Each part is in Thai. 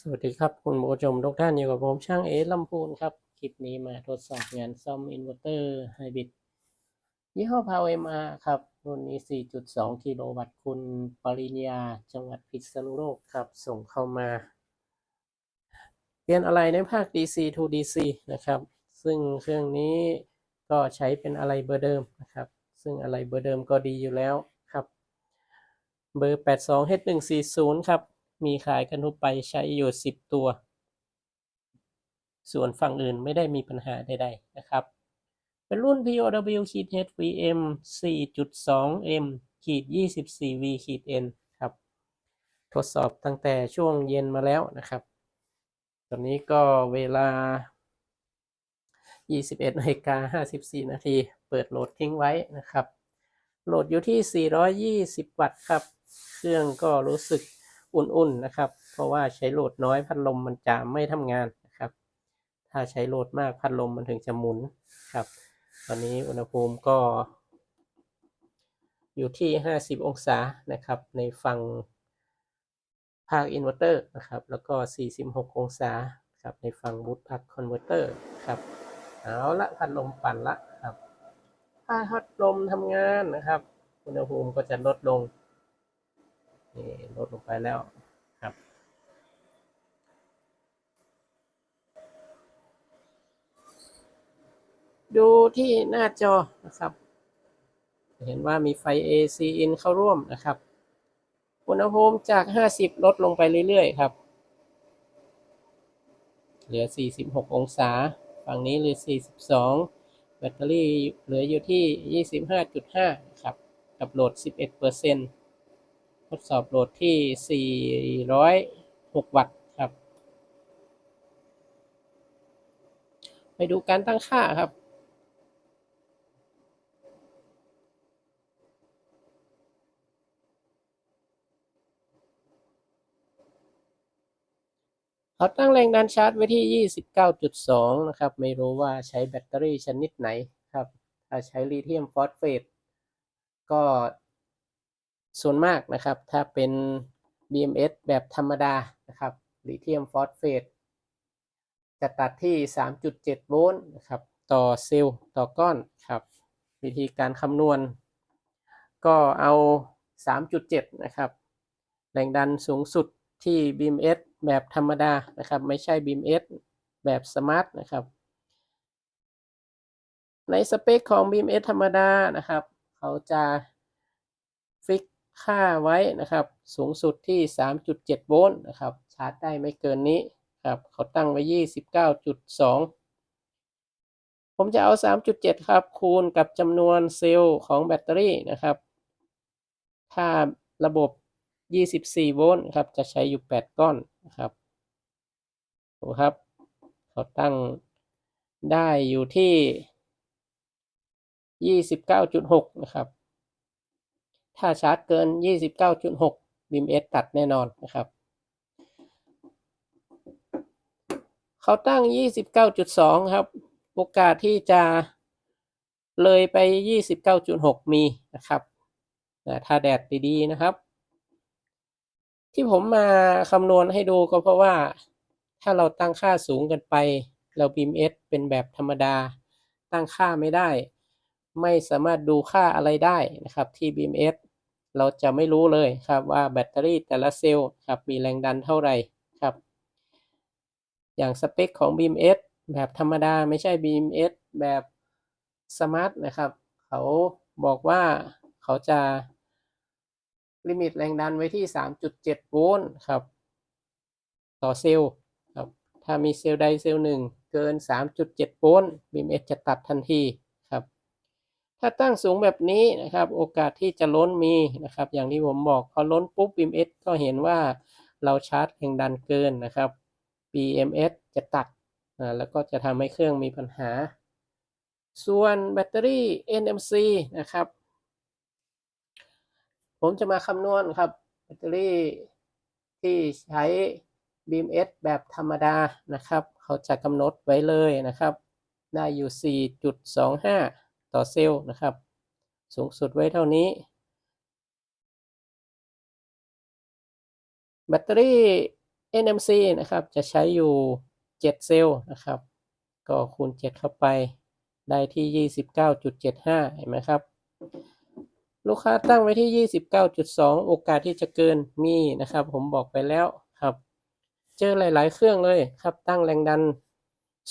สวัสดีครับ คุณผู้ชมทุกท่านอยู่กับผมช่างเอลำพูนครับ คลิปนี้มาทดสอบงานซ่อมอินเวอร์เตอร์ไฮบริดยี่ห้อ Power MR ครับ รุ่นนี้ 4.2 กิโลวัตต์คุณปริญญา จังหวัดพิษณุโลกครับ ส่งเข้ามา เปลี่ยนอะไรในภาค DC to DC นะครับ ซึ่งเครื่องนี้ก็ใช้เป็นอะไรเบอร์เดิมนะครับ ซึ่งอะไรเบอร์เดิมก็ดีอยู่แล้วครับ เบอร์ 82H140 ครับ มีขายกันทั่วไปใช้อยู่ 10 ตัว ส่วนฝั่งอื่นไม่ได้มีปัญหาใดๆนะครับ เป็นรุ่น POW ขีด HVM 4.2M ขีด 24V ขีด N ครับ ทดสอบตั้งแต่ช่วงเย็นมาแล้วนะครับ ตอนนี้ก็เวลา 21นาฬิกา54 นาที เปิดโหลดทิ้งไว้นะครับ โหลดอยู่ที่ 420 วัตต์ครับ เครื่องก็รู้สึก อุ่นๆนะครับ เพราะว่าใช้โหลดน้อยพัดลมมันจะไม่ทำงานนะครับ ถ้าใช้โหลดมากพัดลมมันถึงจะหมุนครับ ตอนนี้อุณหภูมิก็ อยู่ที่ 50 องศานะครับ ในฝั่งภาคอินเวอร์เตอร์นะครับ แล้วก็ 46 องศาครับในฝั่งบูตพักคอนเวอร์เตอร์ครับเอาละพัดลมปั่นละครับ ถ้าพัดลมทำงานนะครับ อุณหภูมิก็จะลดลง นี่ลดลงไปแล้วครับ ดูที่หน้าจอนะครับ เห็นว่ามีไฟ AC in เข้าร่วมนะครับอุณหภูมิจาก 50 ลดลงไปเรื่อยๆครับ เหลือ 46 องศา ฝั่งนี้เหลือ 42 แบตเตอรี่เหลืออยู่ที่ 25.5 ครับ กับโหลด 11% ทดสอบโหลดที่ 406 วัตต์ครับ ไปดูการตั้งค่าครับ เขาตั้งแรงดันชาร์จไว้ที่ 29.2 นะครับ ไม่รู้ว่าใช้แบตเตอรี่ชนิดไหนครับ ถ้าใช้ลิเธียมฟอสเฟตก็ ส่วนมากนะครับ ถ้าเป็น BMS แบบธรรมดานะครับลิเธียมฟอสเฟตจะตัดที่ 3.7 โวลต์นะครับ ต่อเซลล์ต่อก้อนครับ วิธีการคำนวณ ก็เอา 3.7 นะครับ แรงดันสูงสุดที่ BMS แบบธรรมดานะครับ ไม่ใช่ BMS แบบสมาร์ทนะครับ ในสเปคของ BMS ธรรมดานะครับ เขาจะ ค่าไว้นะครับ สูงสุดที่ 3.7 โวลต์นะครับ ชาร์จได้ไม่เกินนี้ครับเขาตั้งไว้ 29.2 ผมจะเอา 3.7 ครับ คูณกับจำนวนเซลล์ของแบตเตอรี่นะครับถ้าระบบ 24 โวลต์ครับ จะใช้อยู่ 8 ก้อนนะครับดูครับ เขาตั้งได้อยู่ที่ 29.6 นะครับ ถ้าชาร์จเกิน 29.6 BMS ตัดแน่นอนนะครับเขาตั้ง 29.2 ครับ โอกาสที่จะเลยไป 29.6 มีนะครับถ้าแดดดี ๆ นะครับ ที่ผมมาคำนวณให้ดูก็เพราะว่าถ้าเราตั้งค่าสูงกินไป เรา BMS เอเป็นแบบธรรมดา ตั้งค่าไม่ได้ ไม่สามารถดูค่าอะไรได้นะครับที่ BMS เอส เราจะไม่รู้เลยครับว่าแบตเตอรี่แต่ละเซลล์ครับมีแรงดันเท่าไหร่ครับ อย่างสเปคของ BMS แบบธรรมดาไม่ใช่ BMS แบบสมาร์ทนะครับ เขาบอกว่าเขาจะลิมิตแรงดันไว้ที่ 3.7 โวลต์ครับ ต่อเซลล์ครับ ถ้ามีเซลล์ใดเซลล์หนึ่งเกิน 3.7 โวลต์ BMS จะตัดทันที ถ้าตั้งสูงแบบนี้นะครับ โอกาสที่จะล้นมีนะครับ อย่างที่ผมบอกพอล้นปุ๊บ BMS ก็เห็นว่าเราชาร์จแรงดันเกินนะครับ BMS จะตัดนะแล้วก็จะทำให้เครื่องมีปัญหา ส่วนแบตเตอรี่ NMC นะครับ ผมจะมาคำนวณครับแบตเตอรี่ที่ใช้ BMS แบบธรรมดานะครับ เขาจะกำหนดไว้เลยนะครับ ได้อยู่ 4.25 ต่อเซลล์นะครับ สูงสุดไว้เท่านี้ แบตเตอรี่ NMC นะครับ จะใช้อยู่ 7 เซลล์นะครับ ก็คูณ 7 เข้าไปได้ที่ 29.75 เห็นไหมครับ ลูกค้าตั้งไว้ที่ 29.2 โอกาสที่จะเกินมีนะครับ ผมบอกไปแล้วครับ เจอหลาย ๆ เครื่องเลยครับตั้งแรงดัน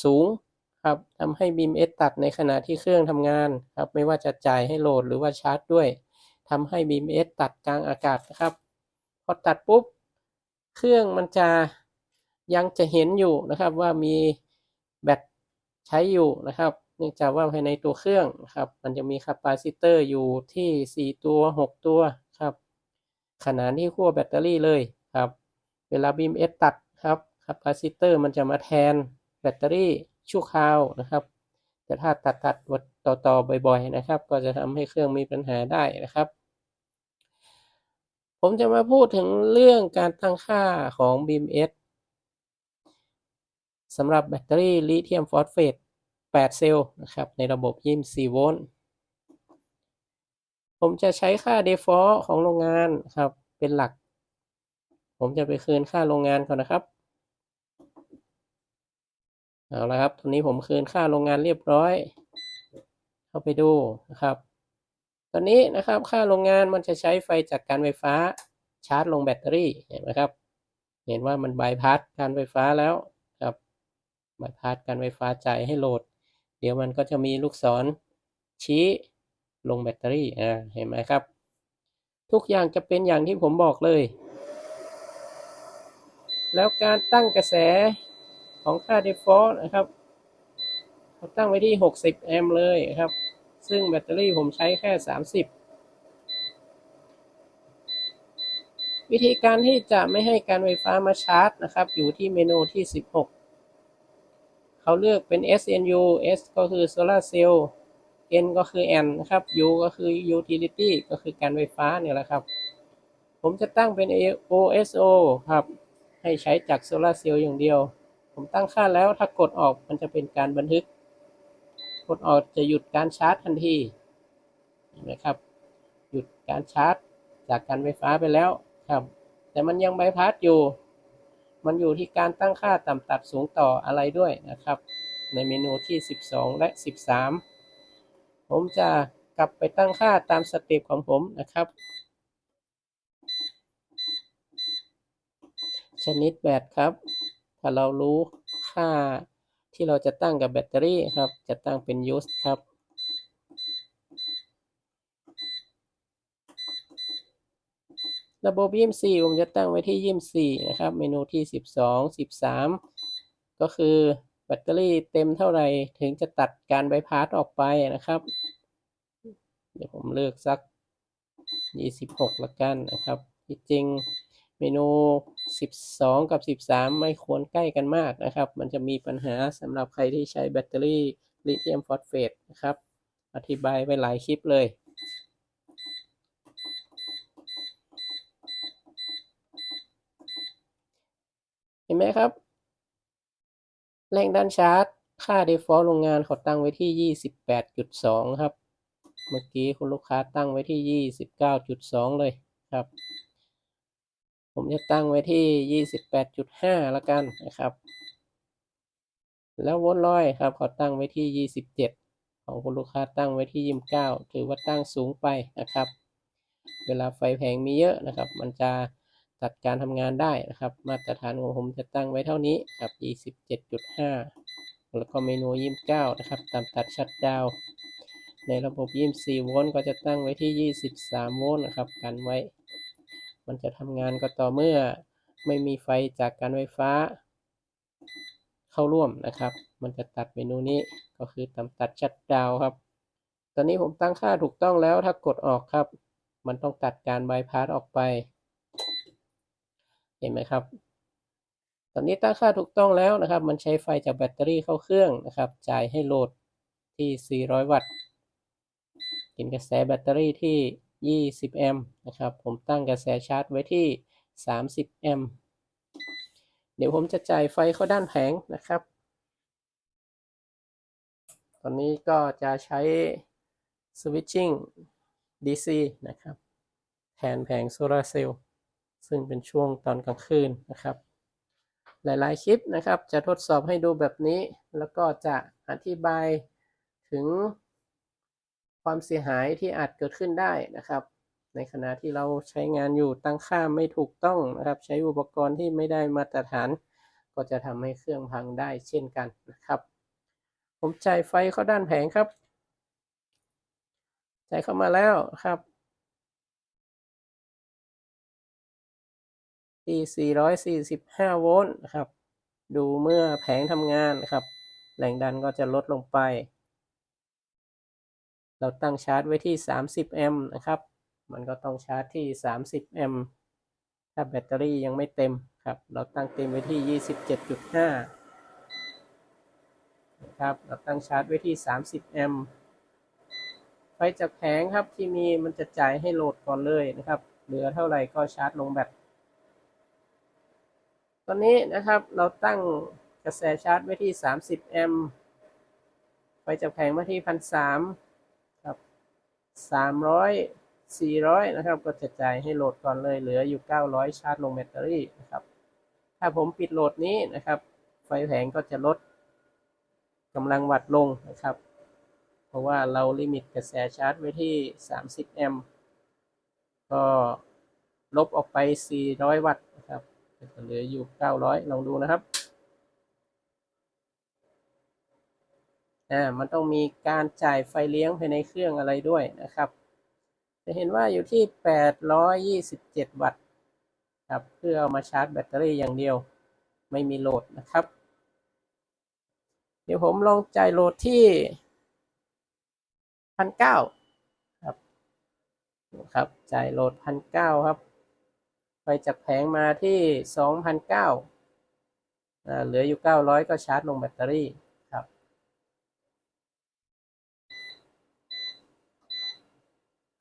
สูง ครับทำให้บีมเอสตัดในขณะที่เครื่องทำงานครับ ไม่ว่าจะจ่ายให้โหลดหรือว่าชาร์จด้วยทำให้บีมเอสตัดกลางอากาศนะครับ พอตัดปุ๊บ เครื่องมันจะยังจะเห็นอยู่นะครับว่ามีแบตใช้อยู่นะครับเนื่องจากว่าภายในตัวเครื่องครับ มันจะมีคาปาซิเตอร์อยู่ที่ 4 ตัว 6 ตัวครับ ขนาดที่ขั้วแบตเตอรี่เลยครับ เวลาบีมเอสตัดครับคาปาซิเตอร์มันจะมาแทนแบตเตอรี่ ชั่วคราวนะครับ แต่ถ้าตัดตัดต่อต่อๆบ่อย ๆนะครับ ก็จะทำให้เครื่องมีปัญหาได้นะครับ ผมจะมาพูดถึงเรื่องการตั้งค่าของ BMS สำหรับแบตเตอรี่ลิเธียมฟอสเฟต8 เซลล์นะครับ ในระบบ24โวลต์ผมจะใช้ค่า default ของโรงงานครับ เป็นหลัก ผมจะไปคืนค่าโรงงานก่อนนะครับ เอาละครับตอนนี้ผมคืนค่าโรงงานเรียบร้อย เข้าไปดูนะครับ ตอนนี้นะครับค่าโรงงานมันจะใช้ไฟจากการไฟฟ้าชาร์จลงแบตเตอรี่เห็นไหมครับ เห็นว่ามันบายพาสการไฟฟ้าแล้วครับบายพาสการไฟฟ้าจ่ายให้โหลด เดี๋ยวมันก็จะมีลูกศรชี้ลงแบตเตอรี่อ่าเห็นไหมครับ ทุกอย่างจะเป็นอย่างที่ผมบอกเลย แล้วการตั้งกระแส ของค่า default นะครับเราตั้งไว้ที่ 60 แอมป์เลยครับ ซึ่งแบตเตอรี่ผมใช้แค่ 30 วิธีการที่จะไม่ให้การไฟฟ้ามาชาร์จนะครับ อยู่ที่เมนูที่ 16 เขาเลือกเป็น SNU S ก็คือ Solar Cell N ก็คือ N นะครับ U ก็คือ Utility ก็คือการไฟฟ้าเนี่ยแหละครับ ผมจะตั้งเป็น OSO ครับ ให้ใช้จาก Solar Cell อย่างเดียว ผมตั้งค่าแล้วถ้ากดออกมันจะเป็นการบันทึก กดออกจะหยุดการชาร์จทันทีเห็นไหมครับ หยุดการชาร์จ จากการไฟฟ้าไปแล้วครับ แต่มันยังไบพาสอยู่ มันอยู่ที่การตั้งค่าต่ำตัดสูงต่ออะไรด้วยนะครับ ในเมนูที่ 12 และ 13 ผมจะกลับไปตั้งค่าตามสเต็ปของผมนะครับชนิดแบตครับ ถ้าเรารู้ค่าที่เราจะตั้งกับแบตเตอรี่ครับ จะตั้งเป็น use ครับ ระบบ24ผมจะตั้งไว้ที่ 24 นะครับ เมนูที่ 12 13 ก็คือแบตเตอรี่เต็มเท่าไหร่ถึงจะตัดการไบพาสออกไปนะครับ เดี๋ยวผมเลือกสัก 26ละกันนะครับ จริง เมนู 12 กับ 13 ไม่ควรใกล้กันมากนะครับ มันจะมีปัญหาสำหรับใครที่ใช้แบตเตอรี่ลิเธียมฟอสเฟตนะครับ อธิบายไปหลายคลิปเลย เห็นไหมครับ แรงดันชาร์จ ค่า default โรงงานเขาตั้งไว้ที่ 28.2 ครับ เมื่อกี้คุณลูกค้าตั้งไว้ที่ 29.2 เลยครับ ผมจะตั้งไว้ที่ 28.5 แล้วกันนะครับ แล้วโวลต์ร้อยครับเขาตั้งไว้ที่ 27 ของคุณลูกค้าตั้งไว้ที่ 29 ถือว่าตั้งสูงไปนะครับ เวลาไฟแผงมีเยอะนะครับ มันจะตัดการทำงานได้นะครับ มาตรฐานของผมจะตั้งไว้เท่านี้ครับ 27.5 แล้วก็เมนู 29 นะครับ ตามตัดชัดดาวน์ในระบบ 24 โวลต์ก็จะตั้งไว้ที่ 23 โวลต์นะครับ กันไว้ มันจะทำงานก็ต่อเมื่อไม่มีไฟจากการไฟฟ้า เข้าร่วมนะครับ มันจะตัดเมนูนี้ก็คือตามตัดชัดดาวครับ ตอนนี้ผมตั้งค่าถูกต้องแล้วถ้ากดออกครับ มันต้องตัดการบายพาสออกไป เห็นไหมครับ ตอนนี้ตั้งค่าถูกต้องแล้วนะครับ มันใช้ไฟจากแบตเตอรี่เข้าเครื่องนะครับ จ่ายให้โหลดที่ 400 วัตต์กินกระแสแบตเตอรี่ที่ 20 แอมป์นะครับ ผมตั้งกระแสชาร์จไว้ที่ 30 แอมป์ เดี๋ยวผมจะจ่ายไฟเข้าด้านแผงนะครับ ตอนนี้ก็จะใช้ switching DC นะครับ แทนแผงโซลาร์เซลล์ ซึ่งเป็นช่วงตอนกลางคืนนะครับ หลายๆ คลิปนะครับ จะทดสอบให้ดูแบบนี้ แล้วก็จะอธิบายถึง ความเสียหายที่อาจเกิดขึ้นได้นะครับ ในขณะที่เราใช้งานอยู่ตั้งค่าไม่ถูกต้องนะครับ ใช้อุปกรณ์ที่ไม่ได้มาตรฐาน ก็จะทำให้เครื่องพังได้เช่นกันนะครับ ผมจ่ายไฟเข้าด้านแผงครับจ่ายเข้ามาแล้วครับที่ 445 โวลต์นะครับ ดูเมื่อแผงทำงานนะครับ แรงดันก็จะลดลงไป เราตั้งชาร์จไว้ที่ 30 แอมป์นะครับ มันก็ต้องชาร์จที่ 30 แอมป์ ถ้าแบตเตอรี่ยังไม่เต็มครับ เราตั้งเต็มไว้ที่ 27.5 นะครับ เราตั้งชาร์จไว้ที่ 30 แอมป์ ไฟจากแผงครับที่มีมันจะจ่ายให้โหลดก่อนเลยนะครับ เหลือเท่าไหร่ก็ชาร์จลงแบต ตอนนี้นะครับเราตั้งกระแสชาร์จไว้ที่ 30 แอมป์ ไฟจากแผงมาที่พันสาม สามร้อยสี่ร้อยนะครับ ก็จะจ่ายให้โหลดก่อนเลยเหลืออยู่900ชาร์จลงแบตเตอรี่นะครับ ถ้าผมปิดโหลดนี้นะครับ ไฟแผงก็จะลดกำลังวัดลงนะครับ เพราะว่าเราลิมิตกระแสชาร์จไว้ที่ 30 แอมป์ก็ลบออกไป 400 วัตต์นะครับจะเหลืออยู่ 900 ลองดูนะครับ อ่ามันต้องมีการจ่ายไฟเลี้ยงภายในเครื่องอะไรด้วยนะครับ จะเห็นว่าอยู่ที่ 827 วัตต์ครับเพื่อเอามาชาร์จแบตเตอรี่อย่างเดียว ไม่มีโหลดนะครับ เดี๋ยวผมลองจ่ายโหลดที่พันเก้าครับครับจ่ายโหลดพันเก้าครับ ไปจากแผงมาที่สองพันเก้าเหลืออยู่เก้าร้อยก็ชาร์จลงแบตเตอรี่ครับ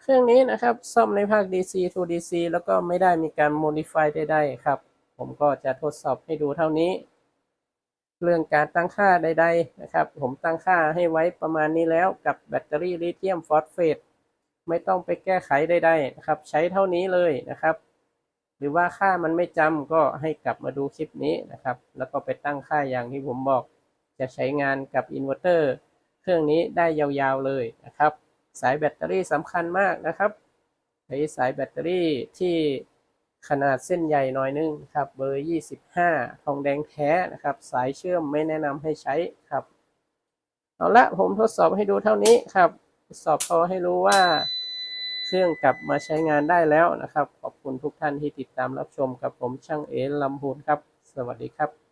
เครื่องนี้นะครับซ่อมในภาค DC to DC แล้วก็ไม่ได้มีการ modify ใดๆครับ ผมก็จะทดสอบให้ดูเท่านี้ เรื่องการตั้งค่าใด ๆ นะครับ ผมตั้งค่าให้ไว้ประมาณนี้แล้วกับแบตเตอรี่ลิเธียมฟอสเฟตไม่ต้องไปแก้ไขใดๆนะครับ ใช้เท่านี้เลยนะครับ หรือว่าค่ามันไม่จำก็ให้กลับมาดูคลิปนี้นะครับ แล้วก็ไปตั้งค่าอย่างที่ผมบอก จะใช้งานกับอินเวอร์เตอร์เครื่องนี้ได้ยาวๆเลยนะครับ สายแบตเตอรี่สำคัญมากนะครับใช้สายแบตเตอรี่ที่ขนาดเส้นใหญ่หน่อยนึงครับเบอร์ 25 ทองแดงแท้นะครับ สายเชื่อมไม่แนะนำให้ใช้ครับ เอาละผมทดสอบให้ดูเท่านี้ครับ ทดสอบพอให้รู้ว่าเครื่องกลับมาใช้งานได้แล้วนะครับ ขอบคุณทุกท่านที่ติดตามรับชมกับผมช่างเอลำพูนครับ สวัสดีครับ